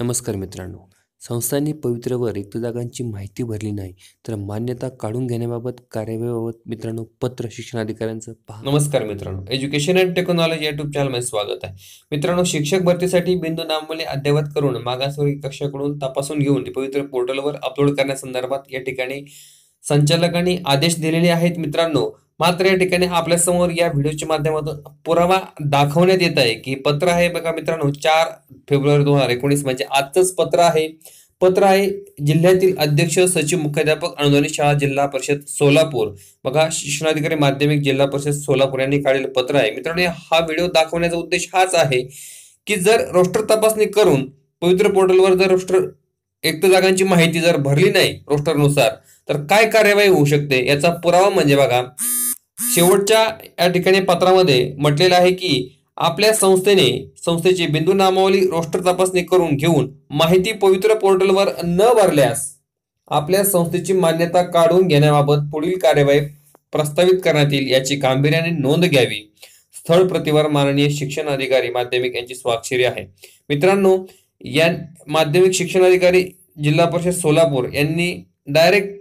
नमस्कार मित्रांनो. संस्थांनी पवित्र व रिक्त जागांची माहिती भरली नाही तर मान्यता काढून घेण्याबाबत कार्यवाहीबाबत मित्रांनो पत्र शिक्षणाधिकाऱ्यांचं पहा नमस्कार मित्रांनो. एज्युकेशन अँड टेक्नॉलॉजी युट्यूब चॅनलमध्ये स्वागत आहे. मित्रांनो शिक्षक भरतीसाठी बिंदू नामवली अद्ययावत करून मागासवर्गीय कक्षाकडून तपासून घेऊन ते पवित्र पोर्टलवर अपलोड करण्यासंदर्भात या ठिकाणी संचालकांनी आदेश दिलेले आहेत मित्रांनो. मात्र या ठिकाणी आपल्यासमोर या व्हिडिओच्या माध्यमातून पुरावा दाखवण्यात येत आहे की पत्र आहे बघा मित्रांनो चार फेब्रुवारी दोन हजार एकोणीस म्हणजे आजचंच पत्र आहे. पत्र आहे जिल्ह्यातील अध्यक्ष सचिव मुख्याध्यापक अनुदानित शाळा जिल्हा परिषद सोलापूर. बघा शिक्षणाधिकारी माध्यमिक जिल्हा परिषद सोलापूर यांनी काढलेलं पत्र आहे. मित्रांनो हा व्हिडिओ दाखवण्याचा उद्देश हाच आहे की जर रोस्टर तपासणी करून पवित्र पोर्टलवर जर रोस्टर रिक्त जागांची माहिती जर भरली नाही रोस्टरनुसार तर काय कार्यवाही होऊ शकते? याचा पुरावा म्हणजे बघा शेवटच्या या ठिकाणी पत्रामध्ये म्हटलेलं आहे की आपल्या संस्थेने संस्थेची बिंदू नामावली रोस्टर तपासणी करून घेऊन माहिती पवित्र पोर्टलवर न भरल्यास आपल्या संस्थेची मान्यता काढून घेण्याबाबत पुढील कार्यवाही प्रस्तावित करण्यात येईल याची गांभीर्याने नोंद घ्यावी. स्थळ प्रतिवर माननीय शिक्षण अधिकारी माध्यमिक यांची स्वाक्षरी आहे. मित्रांनो या माध्यमिक शिक्षण अधिकारी जिल्हा परिषद सोलापूर यांनी डायरेक्ट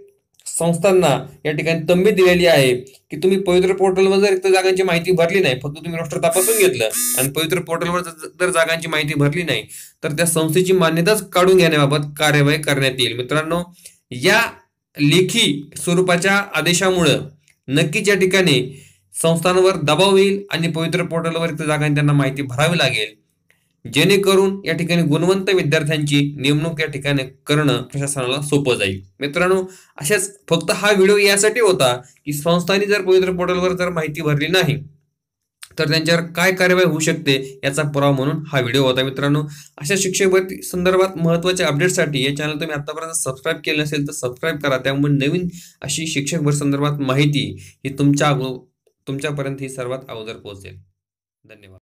संस्थांना या ठिकाणी तंबी दिलेली आहे की तुम्ही पवित्र पोर्टलवर जर रिक्त जागांची माहिती भरली नाही फक्त तुम्ही रोस्टर तपासून घेतलं आणि पवित्र पोर्टलवर जर जागांची माहिती भरली नाही तर त्या संस्थेची मान्यताच काढून घेण्याबाबत कार्यवाही करण्यात येईल. मित्रांनो या लेखी स्वरूपाच्या आदेशामुळं नक्कीच या ठिकाणी संस्थांवर दबाव येईल आणि पवित्र पोर्टलवर रिक्त जागांची त्यांना माहिती भरावी लागेल. जेणेकरून या ठिकाणी गुणवंत विद्यार्थ्यांची नेमणूक या ठिकाणी करणं प्रशासनाला सोपं जाईल. मित्रांनो अशाच फक्त हा व्हिडिओ यासाठी होता की संस्थांनी जर पवित्र पोर्टलवर जर माहिती भरली नाही तर त्यांच्यावर काय कार्यवाही होऊ शकते याचा पुरावा म्हणून हा व्हिडिओ होता. मित्रांनो अशा शिक्षक भरती संदर्भात महत्त्वाच्या अपडेटसाठी हे चॅनल तुम्ही आतापर्यंत सबस्क्राईब केलं नसेल तर सबस्क्राईब करा. त्यामुळे नवीन अशी शिक्षक भर संदर्भात माहिती ही तुमच्या तुमच्यापर्यंत ही सर्वात अगोदर पोहोचेल. धन्यवाद.